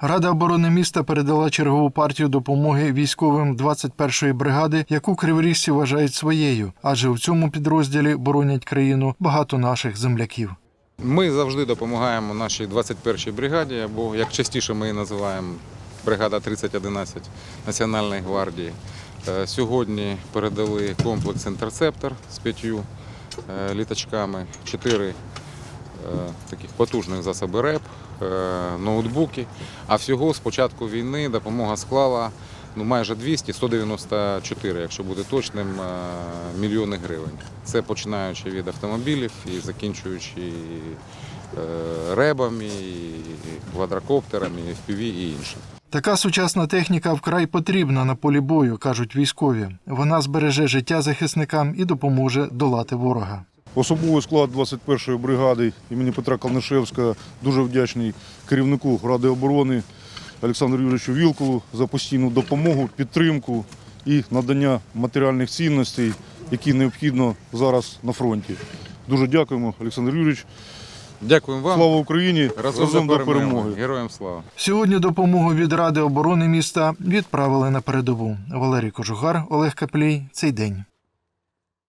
Рада оборони міста передала чергову партію допомоги військовим 21-ї бригади, яку криворіжці вважають своєю, адже в цьому підрозділі боронять країну багато наших земляків. Ми завжди допомагаємо нашій 21-й бригаді, або як частіше ми її називаємо бригада 3011 Національної гвардії. Е, Сьогодні передали комплекс інтерцептор з п'ятью е, літачками, чотири таких потужних засоби РЕП, е, ноутбуки. А всього з початку війни допомога склала ну, майже 200, 194, якщо бути точним, е, мільйони гривень. Це починаючи від автомобілів і закінчуючи е, ребами, квадрокоптерами, FPV і іншим. Така сучасна техніка вкрай потрібна на полі бою, кажуть військові. Вона збереже життя захисникам і допоможе долати ворога. Особовий склад 21-ї бригади імені Петра Калнишевського дуже вдячний керівнику Ради оборони Олександру Юрійовичу Вілкулу за постійну допомогу, підтримку і надання матеріальних цінностей, які необхідно зараз на фронті. Дуже дякуємо, Олександр Юрійович. Дякуємо вам. Слава Україні! Разом, до до перемоги. Героям слава! Сьогодні допомогу від Ради оборони міста відправили на передову. Валерій Кожугар, Олег Каплій. Цей день.